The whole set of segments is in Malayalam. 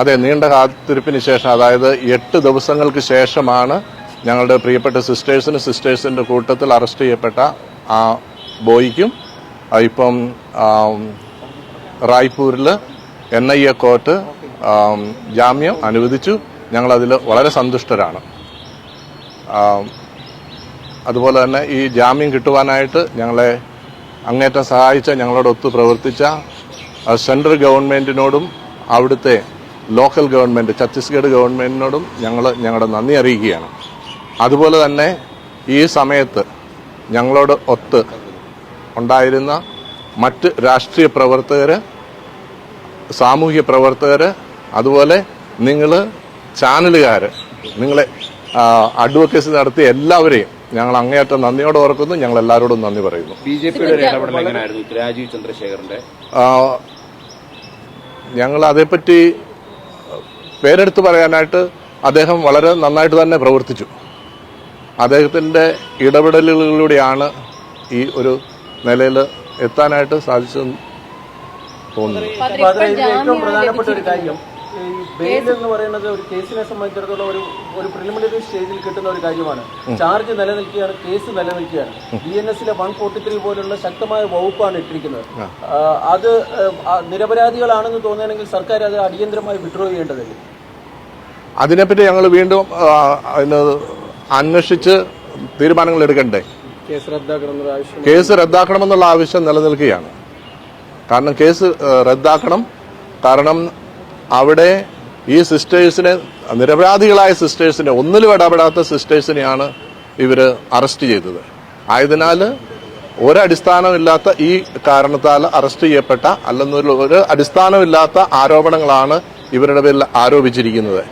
അതെ നീണ്ട കാത്തിരിപ്പിന് ശേഷം അതായത് എട്ട് ദിവസങ്ങൾക്ക് ശേഷമാണ് ഞങ്ങളുടെ പ്രിയപ്പെട്ട സിസ്റ്റേഴ്സിന് സിസ്റ്റേഴ്സിന്റെ കൂട്ടത്തിൽ അറസ്റ്റ് ചെയ്യപ്പെട്ട ആ ബോയ്ക്കും ഇപ്പം റായ്പൂരിൽ എൻ ഐ എ കോർട്ട് ജാമ്യം അനുവദിച്ചു. ഞങ്ങളതിൽ വളരെ സന്തുഷ്ടരാണ്. അതുപോലെ തന്നെ ഈ ജാമ്യം കിട്ടുവാനായിട്ട് ഞങ്ങളെ അങ്ങേറ്റം സഹായിച്ച ഞങ്ങളോട് ഒത്തു പ്രവർത്തിച്ച സെൻട്രൽ ഗവൺമെന്റിനോടും അവിടുത്തെ ലോക്കൽ ഗവൺമെന്റ് ഛത്തീസ്ഗഡ് ഗവൺമെന്റിനോടും ഞങ്ങൾ ഞങ്ങളുടെ നന്ദി അറിയിക്കുകയാണ്. അതുപോലെ തന്നെ ഈ സമയത്ത് ഞങ്ങളോട് ഒത്ത് ഉണ്ടായിരുന്ന മറ്റ് രാഷ്ട്രീയ പ്രവർത്തകർ സാമൂഹ്യ പ്രവർത്തകർ അതുപോലെ നിങ്ങൾ ചാനലുകാർ നിങ്ങളെ അഡ്വക്കേസി നടത്തിയ എല്ലാവരെയും ഞങ്ങൾ അങ്ങേയറ്റം നന്ദിയോടെ ഓർക്കുന്നു ഞങ്ങൾ എല്ലാവരോടും നന്ദി പറയുന്നു. ബി ജെ പിയുടെ രാജീവ് ചന്ദ്രശേഖറിന്റെ ആ, ഞങ്ങൾ അതേപ്പറ്റി പേരെടുത്ത് പറയാനായിട്ട് അദ്ദേഹം വളരെ നന്നായിട്ട് തന്നെ പ്രവർത്തിച്ചു. അദ്ദേഹത്തിന്റെ ഇടപെടലുകളിലൂടെയാണ് ഈ ഒരു നിലയിൽ എത്താനായിട്ട് സാധിച്ചതെന്ന് തോന്നുന്നു. ഏറ്റവും പ്രധാനപ്പെട്ട ഒരു കാര്യം ഈ ബെയിൽ എന്ന് പറയുന്നത് ഒരു കേസിനെ സംബന്ധിച്ചിടത്തോളം ഒരു ഒരു പ്രിലിമിനറി സ്റ്റേജിൽ കിട്ടുന്ന ഒരു കാര്യമാണ്. ചാർജ് നിലനിൽക്കുകയാണ് കേസ് നിലനിൽക്കുകയാണ്. ബി എൻ എസിലെ വൺ ഫോർട്ടി ത്രീ പോലുള്ള ശക്തമായ വകുപ്പാണ് ഇട്ടിരിക്കുന്നത്. അത് നിരപരാധികളാണെന്ന് തോന്നുകയാണെങ്കിൽ സർക്കാർ അത് അടിയന്തരമായി വിഡ്രോ ചെയ്യേണ്ടതല്ലേ. അതിനെപ്പറ്റി ഞങ്ങൾ വീണ്ടും അന്വേഷിച്ച് തീരുമാനങ്ങൾ എടുക്കണ്ടേ? കേസ് റദ്ദാക്കണമെന്നുള്ള ആവശ്യം നിലനിൽക്കുകയാണ്. കാരണം കേസ് റദ്ദാക്കണം. കാരണം അവിടെ ഈ സിസ്റ്റേഴ്സിനെ നിരപരാധികളായ സിസ്റ്റേഴ്സിനെ ഒന്നിലും ഇടപെടാത്ത സിസ്റ്റേഴ്സിനെയാണ് ഇവർ അറസ്റ്റ് ചെയ്തത്. ആയതിനാൽ ഒരടിസ്ഥാനമില്ലാത്ത ഈ കാരണത്താൽ അറസ്റ്റ് ചെയ്യപ്പെട്ട അല്ലെന്നൊരു ഒരു അടിസ്ഥാനമില്ലാത്ത ആരോപണങ്ങളാണ് ഇവരുടെ പേരിൽ ആരോപിച്ചിരിക്കുന്നത്.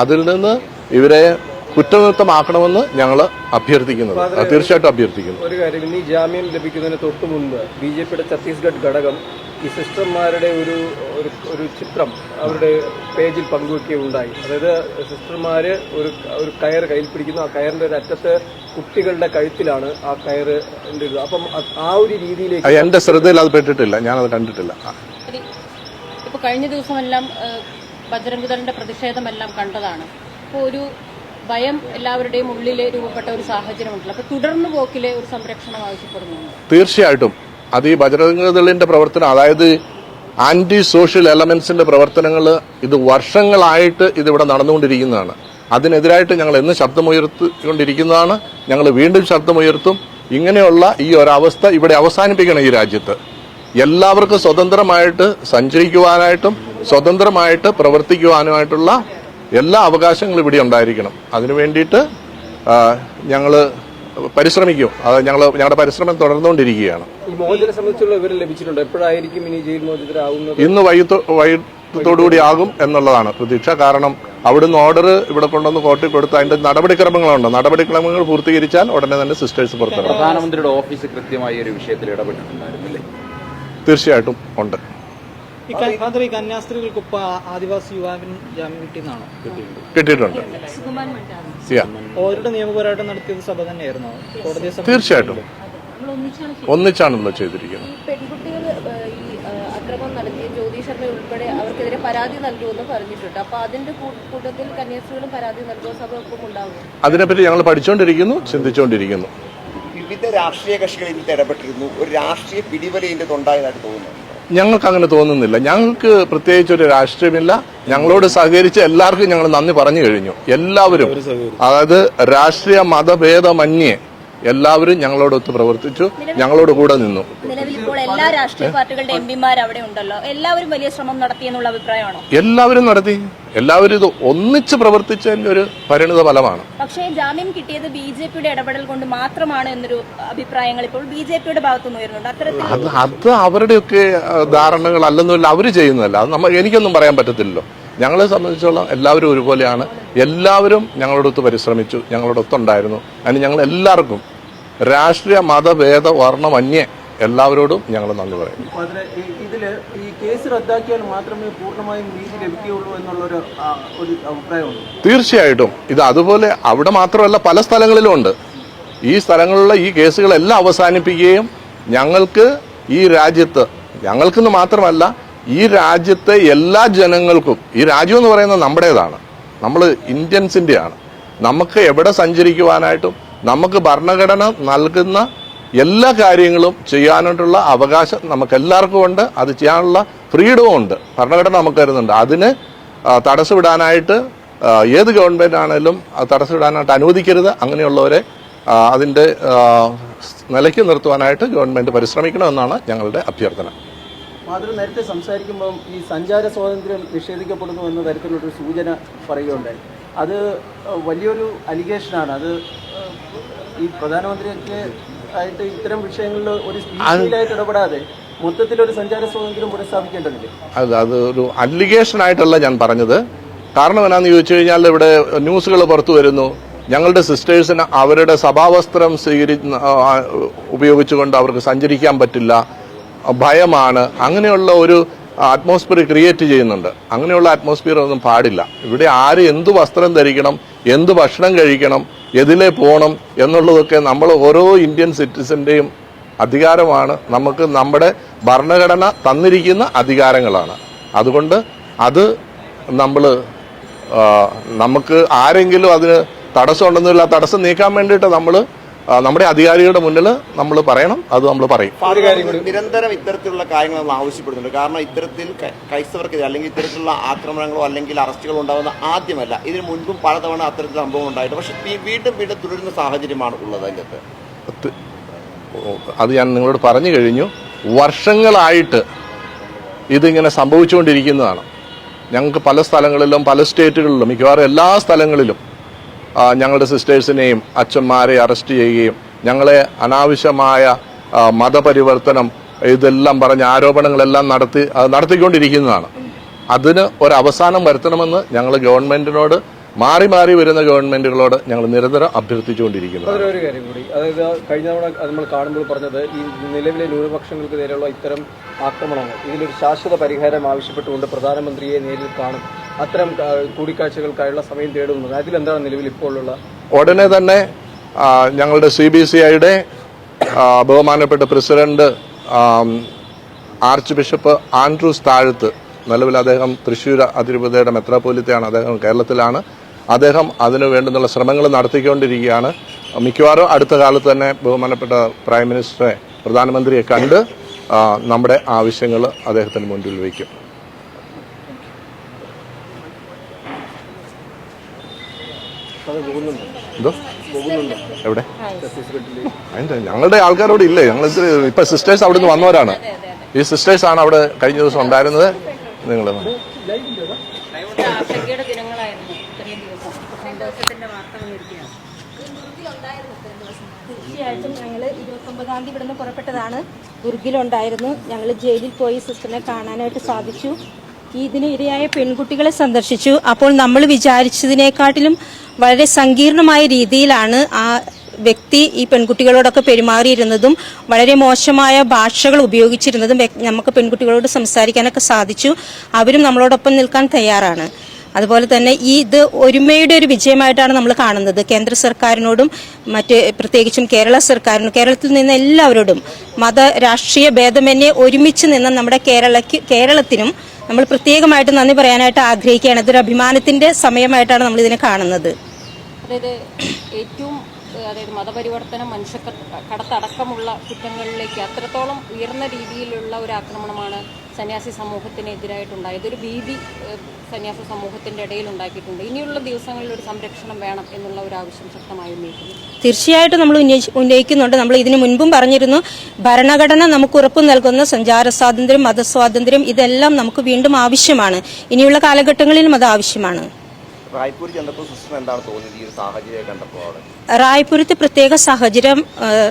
അതിൽ നിന്ന് ഇവരെ കുറ്റമുക്തമാക്കണമെന്ന് ഞങ്ങൾ അഭ്യർത്ഥിക്കുന്നത്. തീർച്ചയായിട്ടും അഭ്യർത്ഥിക്കുന്നു. ഒരു കാര്യം ഈ ജാമ്യം ലഭിക്കുന്നതിന് തൊട്ട് മുമ്പ് ബി ജെ പിയുടെ ഛത്തീസ്ഗഡ് ഘടകം ഈ സിസ്റ്റർമാരുടെ ഒരു ഒരു ഒരു ചിത്രം അവരുടെ പേജിൽ പങ്കുവെക്കുകയുണ്ടായി അതായത് സിസ്റ്റർമാർ ഒരു ഒരു കയർ കയ്യിൽ പിടിക്കുന്നു. ആ കയറിന്റെ ഒരു അറ്റത്ത് കുട്ടികളുടെ കഴുത്തിലാണ് ആ കയറ് ഇത്. അപ്പം ആ ഒരു രീതിയിലേക്ക് എന്റെ ശ്രദ്ധയിൽ അത് പെട്ടിട്ടില്ല. ഞാനത് കണ്ടിട്ടില്ല. ഇപ്പോൾ ഇപ്പൊ കഴിഞ്ഞ ദിവസമെല്ലാം ഏഹ്, ബജരംഗ് പ്രതിഷേധമെല്ലാം കണ്ടതാണ്. അപ്പോൾ ഒരു ഭയം എല്ലാവരുടെയും ഉള്ളിൽ രൂപപ്പെട്ട ഒരു സാഹചര്യമുണ്ടല്ലോ. അപ്പൊ തുടർന്ന് പോക്കിലെ ഒരു സംരക്ഷണം ആവശ്യപ്പെടുന്നു തീർച്ചയായിട്ടും. അത് ഈ ബജരംഗദളിന്റെ പ്രവർത്തനം അതായത് ആന്റി സോഷ്യൽ എലമെന്റ്സിന്റെ പ്രവർത്തനങ്ങൾ ഇത് വർഷങ്ങളായിട്ട് ഇതിവിടെ നടന്നുകൊണ്ടിരിക്കുന്നതാണ്. അതിനെതിരായിട്ട് ഞങ്ങൾ എന്ന് ശബ്ദമുയർത്തിക്കൊണ്ടിരിക്കുന്നതാണ്. ഞങ്ങൾ വീണ്ടും ശബ്ദമുയർത്തും. ഇങ്ങനെയുള്ള ഈ ഒരവസ്ഥ ഇവിടെ അവസാനിപ്പിക്കണം ഈ രാജ്യത്ത്. എല്ലാവർക്കും സ്വതന്ത്രമായിട്ട് സഞ്ചരിക്കുവാനായിട്ടും സ്വതന്ത്രമായിട്ട് പ്രവർത്തിക്കുവാനുമായിട്ടുള്ള എല്ലാ അവകാശങ്ങളും ഇവിടെ ഉണ്ടായിരിക്കണം. അതിനു വേണ്ടിയിട്ട് ഞങ്ങൾ പരിശ്രമിക്കും. അത് ഞങ്ങൾ ഞങ്ങളുടെ പരിശ്രമം തുടർന്നുകൊണ്ടിരിക്കുകയാണ്. ഈ മോചനെ സംബന്ധിച്ചുള്ള വിവരം ലഭിച്ചിട്ടുണ്ട്. എപ്പോഴായിരിക്കും ഇനി ജയിൽ മോചിതരാകുന്നത് ഇന്ന് വൈകിട്ട് വൈകിട്ടത്തോടുകൂടി ആകും എന്നുള്ളതാണ് പ്രതീക്ഷ. കാരണം അവിടുന്ന് ഓർഡർ ഇവിടെ കൊണ്ടുവന്ന് കോർട്ടിൽ കൊടുത്ത് അതിന്റെ നടപടിക്രമങ്ങളുണ്ട്. നടപടിക്രമങ്ങൾ പൂർത്തീകരിച്ചാൽ ഉടനെ തന്നെ സിസ്റ്റേഴ്സ് പുറത്തിറങ്ങും. പ്രധാനമന്ത്രിയുടെ ഓഫീസ് കൃത്യമായി ഒരു വിഷയത്തിൽ ഇടപെട്ടിട്ടുണ്ടായിരുന്നില്ലേ? തീർച്ചയായിട്ടും ഉണ്ട്. ഈ ക- കന്യാസ്ത്രീകൾക്ക് ആദിവാസി യുവാവിന് ജാമ്യം കിട്ടിയെന്നാണോ? കിട്ടിയിട്ടുണ്ട്. അവരുടെ നിയമപോരാട്ടം നടത്തിയത് സഭ തന്നെയായിരുന്നോ? കോടതി? തീർച്ചയായിട്ടും. ഒന്നിച്ചാണ് ഒന്നിച്ചാണല്ലോ ചെയ്തിരിക്കുന്നത്. പെൺകുട്ടികൾ ഈ അക്രമം നടത്തിയ ജ്യോതി ശർമ്മ ഉൾപ്പെടെ അവർക്കെതിരെ പരാതി നൽകുമെന്ന് പറഞ്ഞിട്ടുണ്ട്. അപ്പൊ അതിന്റെ കൂ- കൂട്ടത്തിൽ കന്യാസ്ത്രീകളും പരാതി നൽകുമോ? സഭ ഒപ്പം ഉണ്ടാകും അതിനെപ്പറ്റി ഞങ്ങൾ പഠിച്ചുകൊണ്ടിരിക്കുന്നു ചിന്തിച്ചുകൊണ്ടിരിക്കുന്നു വിവിധ രാഷ്ട്രീയ കക്ഷികൾ ഇതിൽ ഇടപെട്ടിരുന്നു. ഒരു രാഷ്ട്രീയ പിടിവലയിന്റെ തൊണ്ടായതായിട്ട് ഉണ്ടായതായിട്ട് തോന്നുന്നു. ഞങ്ങൾക്ക് അങ്ങനെ തോന്നുന്നില്ല. ഞങ്ങൾക്ക് പ്രത്യേകിച്ച് ഒരു രാഷ്ട്രീയമില്ല. ഞങ്ങളോട് സഹകരിച്ച് എല്ലാവർക്കും ഞങ്ങൾ നന്ദി പറഞ്ഞു കഴിഞ്ഞു. എല്ലാവരും. അതായത് രാഷ്ട്രീയ മതഭേദമന്യേ എല്ലാവരും ഞങ്ങളോടൊത്ത് പ്രവർത്തിച്ചു. ഞങ്ങളോട് കൂടെ നിന്നു. നിലവിൽ ഇപ്പോൾ എല്ലാ രാഷ്ട്രീയ പാർട്ടികളുടെ എംപിമാർ അവിടെ ഉണ്ടല്ലോ. എല്ലാവരും വലിയ ശ്രമം നടത്തി എന്നുള്ള അഭിപ്രായമാണോ? എല്ലാവരും നടത്തി. എല്ലാവരും ഇത് ഒന്നിച്ച് പ്രവർത്തിച്ചതിന്റെ ഒരു പരിണിത ഫലമാണ്. പക്ഷേ ജാമ്യം കിട്ടിയത് ബി ജെ പിയുടെ ഇടപെടൽ കൊണ്ട് മാത്രമാണ് എന്നൊരു അഭിപ്രായങ്ങൾ ഇപ്പോൾ ബി ജെ പിയുടെ ഭാഗത്തുനിന്ന് വരുന്നുണ്ട് അത്തരത്തിൽ അത് അത് അവരുടെയൊക്കെ ധാരണകൾ അല്ലെന്നല്ല അവർ ചെയ്യുന്നതല്ല. അത് നമ്മൾ എനിക്കൊന്നും പറയാൻ പറ്റത്തില്ലല്ലോ. ഞങ്ങളെ സംബന്ധിച്ചോളം എല്ലാവരും ഒരുപോലെയാണ്. എല്ലാവരും ഞങ്ങളോടൊത്ത് പരിശ്രമിച്ചു. ഞങ്ങളോടൊത്തുണ്ടായിരുന്നു. അതിന് ഞങ്ങൾ എല്ലാവർക്കും രാഷ്ട്രീയ മതഭേദ വർണമന്യേ എല്ലാവരോടും ഞങ്ങൾ നന്ദി പറയുന്നു. ഇതിൽ ഈ കേസ് റദ്ദാക്കിയാൽ മാത്രമേ പൂർണമായും നീതി ലഭിക്കുകയുള്ളൂ എന്നുള്ളൊരു ഒരു അഭിപ്രായമുണ്ട്. തീർച്ചയായിട്ടും. ഇത് അതുപോലെ അവിടെ മാത്രമല്ല പല സ്ഥലങ്ങളിലും ഉണ്ട്. ഈ സ്ഥലങ്ങളിലുള്ള ഈ കേസുകളെല്ലാം അവസാനിപ്പിക്കുകയും ഞങ്ങൾക്ക് ഈ രാജ്യത്ത് ഞങ്ങൾക്കെന്ന് മാത്രമല്ല ഈ രാജ്യത്തെ എല്ലാ ജനങ്ങൾക്കും ഈ രാജ്യം എന്ന് പറയുന്നത് നമ്മുടേതാണ്. നമ്മൾ ഇന്ത്യൻസിന്റെയാണ് നമുക്ക് എവിടെ സഞ്ചരിക്കുവാനായിട്ടും നമുക്ക് ഭരണഘടന നൽകുന്ന എല്ലാ കാര്യങ്ങളും ചെയ്യാനായിട്ടുള്ള അവകാശം നമുക്ക് എല്ലാവർക്കും ഉണ്ട്. അത് ചെയ്യാനുള്ള ഫ്രീഡവും ഉണ്ട്. ഭരണഘടന നമുക്ക് തരുന്നുണ്ട്. അതിന് തടസ്സമിടാനായിട്ട് ഏത് ഗവൺമെന്റ് ആണെങ്കിലും തടസ്സമിടാനായിട്ട് അനുവദിക്കരുത്. അങ്ങനെയുള്ളവരെ അതിന്റെ നിലയ്ക്ക് നിർത്തുവാനായിട്ട് ഗവൺമെന്റ് പരിശ്രമിക്കണമെന്നാണ് ഞങ്ങളുടെ അഭ്യർത്ഥന. മാതൃ നേരത്തെ സംസാരിക്കുമ്പം ഈ സഞ്ചാര സ്വാതന്ത്ര്യം നിഷേധിക്കപ്പെടുന്നു എന്ന തരത്തിലുള്ളൊരു സൂചന പറയുകയുണ്ടായി. അത് വലിയൊരു അലിഗേഷനാണ്. അത് ഈ പ്രധാനമന്ത്രിയൊക്കെ ആയിട്ട് ഇത്തരം വിഷയങ്ങളിൽ ഒരു സ്പീച്ചിലായിട്ട് ഇടപെടാതെ മൊത്തത്തിലൊരു സഞ്ചാര സ്വാതന്ത്ര്യം പുനഃസ്ഥാപിക്കേണ്ടതില്ലേ? അത് അത് ഒരു അലിഗേഷൻ ആയിട്ടല്ല ഞാൻ പറഞ്ഞത്. കാരണം എന്നാന്ന് ചോദിച്ചു കഴിഞ്ഞാൽ ഇവിടെ ന്യൂസുകൾ പുറത്തു വരുന്നു. ഞങ്ങളുടെ സിസ്റ്റേഴ്സിന് അവരുടെ സഭാവസ്ത്രം സ്വീകരി ഉപയോഗിച്ചുകൊണ്ട് അവർക്ക് സഞ്ചരിക്കാൻ പറ്റില്ല. ഭയമാണ്. അങ്ങനെയുള്ള ഒരു അറ്റ്മോസ്ഫിയർ ക്രിയേറ്റ് ചെയ്യുന്നുണ്ട്. അങ്ങനെയുള്ള അറ്റ്മോസ്ഫിയർ ഒന്നും പാടില്ല. ഇവിടെ ആര് എന്ത് വസ്ത്രം ധരിക്കണം എന്ത് ഭക്ഷണം കഴിക്കണം എതിലെ പോകണം എന്നുള്ളതൊക്കെ നമ്മൾ ഓരോ ഇന്ത്യൻ സിറ്റിസന്റെയും അധികാരമാണ്. നമുക്ക് നമ്മുടെ ഭരണഘടന തന്നിരിക്കുന്ന അധികാരങ്ങളാണ്. അതുകൊണ്ട് അത് നമ്മൾ നമുക്ക് ആരെങ്കിലും അതിന് തടസ്സമുണ്ടെന്നില്ല തടസ്സം നീക്കാൻ വേണ്ടിയിട്ട് നമ്മൾ നമ്മുടെ അധികാരികളുടെ മുന്നിൽ നമ്മൾ പറയണം അത് നമ്മൾ പറയും. നിരന്തരം ഇത്തരത്തിലുള്ള കാര്യങ്ങൾ നമ്മൾ ആവശ്യപ്പെടുന്നുണ്ട്. കാരണം ഇത്തരത്തിൽ ക്രൈസ്തവർക്കെതിരെ അല്ലെങ്കിൽ ഇത്തരത്തിലുള്ള ആക്രമണങ്ങളോ അല്ലെങ്കിൽ അറസ്റ്റുകളോ ഉണ്ടാകുന്ന ആദ്യമല്ല. ഇതിന് മുൻപും പലതവണ അത്തരത്തിൽ സംഭവം ഉണ്ടായിട്ട് പക്ഷെ വീണ്ടും വീണ്ടും തുടരുന്ന സാഹചര്യമാണ് ഉള്ളത് അതിന്റെ അകത്ത് അത് അത് ഞാൻ നിങ്ങളോട് പറഞ്ഞു കഴിഞ്ഞു. വർഷങ്ങളായിട്ട് ഇതിങ്ങനെ സംഭവിച്ചുകൊണ്ടിരിക്കുന്നതാണ്. ഞങ്ങൾക്ക് പല സ്ഥലങ്ങളിലും പല സ്റ്റേറ്റുകളിലും മിക്കവാറും എല്ലാ സ്ഥലങ്ങളിലും ഞങ്ങളുടെ സിസ്റ്റേഴ്സിനെയും അച്ഛന്മാരെ അറസ്റ്റ് ചെയ്യുകയും ഞങ്ങളെ അനാവശ്യമായ മതപരിവർത്തനം ഇതെല്ലാം പറഞ്ഞ ആരോപണങ്ങളെല്ലാം നടത്തി നടത്തിക്കൊണ്ടിരിക്കുന്നതാണ്. അതിന് ഒരു അവസാനം വരുത്തണമെന്ന് ഞങ്ങൾ ഗവൺമെന്റിനോട് മാറി മാറി വരുന്ന ഗവൺമെന്റുകളോട് ഞങ്ങൾ നിരന്തരം അഭ്യർത്ഥിച്ചുകൊണ്ടിരിക്കുന്നു അതിലൊരു കാര്യം കൂടി. അതായത് കഴിഞ്ഞ തവണ നമ്മൾ കാണുമ്പോൾ പറഞ്ഞത് ഈ നിലവിലെ ന്യൂനപക്ഷങ്ങൾക്ക് നേരെയുള്ള ഇത്തരം ആക്രമണങ്ങൾ ഇതിലൊരു ശാശ്വത പരിഹാരം ആവശ്യപ്പെട്ടുകൊണ്ട് പ്രധാനമന്ത്രിയെ നേരിൽ കാണും. അത്തരം കൂടിക്കാഴ്ചകൾക്കായുള്ള സമയം തേടുന്നത്. അതിലെന്താണ് നിലവിൽ ഇപ്പോഴുള്ള ഉടനെ തന്നെ ഞങ്ങളുടെ സി ബി സി ഐയുടെ ബഹുമാനപ്പെട്ട പ്രസിഡന്റ് ആർച്ച് ബിഷപ്പ് ആൻഡ്രൂസ് താഴത്ത് നിലവിൽ അദ്ദേഹം തൃശ്ശൂർ അതിരൂപതയുടെ മെത്രാപോലിത്തയാണ് അദ്ദേഹം കേരളത്തിലാണ്. അദ്ദേഹം അതിനു വേണ്ടുന്നുള്ള ശ്രമങ്ങൾ നടത്തിക്കൊണ്ടിരിക്കുകയാണ്. മിക്കവാറും അടുത്ത കാലത്ത് തന്നെ ബഹുമാനപ്പെട്ട പ്രൈം മിനിസ്റ്ററെ പ്രധാനമന്ത്രിയെ കണ്ട് നമ്മുടെ ആവശ്യങ്ങൾ അദ്ദേഹത്തിന് മുന്നിൽ വയ്ക്കും. എന്തോ? എവിടെ? ഞങ്ങളുടെ ആൾക്കാരോട് ഇല്ലേ? ഞങ്ങൾ ഇപ്പൊ സിസ്റ്റേഴ്സ് അവിടെ നിന്ന് വന്നവരാണ് ഈ സിസ്റ്റേഴ്സ് ആണ് അവിടെ കഴിഞ്ഞ ദിവസം ഉണ്ടായിരുന്നത്. നിങ്ങൾ തീർച്ചയായിട്ടും ഞങ്ങൾ ഇരുപത്തൊമ്പതാം തീയതി ഇവിടുന്ന് പുറപ്പെട്ടതാണ്. ദുർഗിലുണ്ടായിരുന്നു. ഞങ്ങൾ ജയിലിൽ പോയി സിസ്റ്ററിനെ കാണാനായിട്ട് സാധിച്ചു. ഇതിന് ഇരയായ പെൺകുട്ടികളെ സന്ദർശിച്ചു. അപ്പോൾ നമ്മൾ വിചാരിച്ചതിനെക്കാട്ടിലും വളരെ സങ്കീർണമായ രീതിയിലാണ് ആ വ്യക്തി ഈ പെൺകുട്ടികളോടൊക്കെ പെരുമാറിയിരുന്നതും വളരെ മോശമായ ഭാഷകൾ ഉപയോഗിച്ചിരുന്നതും നമുക്ക് പെൺകുട്ടികളോട് സംസാരിക്കാനൊക്കെ സാധിച്ചു. അവരും നമ്മളോടൊപ്പം നിൽക്കാൻ തയ്യാറാണ്. അതുപോലെ തന്നെ ഈ ഇത് ഒരുമയുടെ ഒരു വിജയമായിട്ടാണ് നമ്മൾ കാണുന്നത്. കേന്ദ്ര സർക്കാരിനോടും മറ്റ് പ്രത്യേകിച്ചും കേരള സർക്കാരിനും കേരളത്തിൽ നിന്ന് എല്ലാവരോടും മത രാഷ്ട്രീയ ഭേദമന്യേ ഒരുമിച്ച് നിന്ന് നമ്മുടെ കേരളക്ക് കേരളത്തിനും നമ്മൾ പ്രത്യേകമായിട്ട് നന്ദി പറയാനായിട്ട് ആഗ്രഹിക്കുകയാണ്. ഇതൊരു അഭിമാനത്തിന്റെ സമയമായിട്ടാണ് നമ്മൾ ഇതിനെ കാണുന്നത്. അതായത് ഏറ്റവും അതായത് മതപരിവർത്തനം മനുഷ്യ കടത്തടക്കമുള്ള കുറ്റങ്ങളിലേക്ക് അത്രത്തോളം ഉയർന്ന രീതിയിലുള്ള ഒരു ആക്രമണമാണ് സന്യാസി സമൂഹത്തിനെതിരായിട്ടുണ്ടായത്. ഒരു ഭീതി സന്യാസ സമൂഹത്തിന്റെ ഇടയിൽ ഉണ്ടാക്കിയിട്ടുണ്ട്. ഇനിയുള്ള ദിവസങ്ങളിൽ ഒരു സംരക്ഷണം വേണം എന്നുള്ള ഒരു ആവശ്യം ശക്തമായി ഉന്നയിക്കുന്നു. തീർച്ചയായിട്ടും നമ്മൾ ഉന്നയിക്കുന്നുണ്ട്. നമ്മൾ ഇതിനു മുൻപും പറഞ്ഞിരുന്നു ഭരണഘടന നമുക്ക് ഉറപ്പ് നൽകുന്ന സഞ്ചാര സ്വാതന്ത്ര്യം മതസ്വാതന്ത്ര്യം ഇതെല്ലാം നമുക്ക് വീണ്ടും ആവശ്യമാണ്. ഇനിയുള്ള കാലഘട്ടങ്ങളിലും അത് ആവശ്യമാണ്. റായ്പൂർ എന്താണ് ഈ സാഹചര്യം കണ്ടപ്പോൾ റായ്പുരത്തെ പ്രത്യേക സാഹചര്യം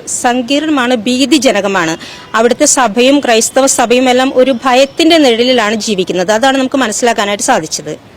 സങ്കീർണമാണ് ഭീതിജനകമാണ്. അവിടുത്തെ സഭയും ക്രൈസ്തവ സഭയും എല്ലാം ഒരു ഭയത്തിന്റെ നിഴലിലാണ് ജീവിക്കുന്നത്. അതാണ് നമുക്ക് മനസ്സിലാക്കാനായിട്ട് സാധിച്ചത്.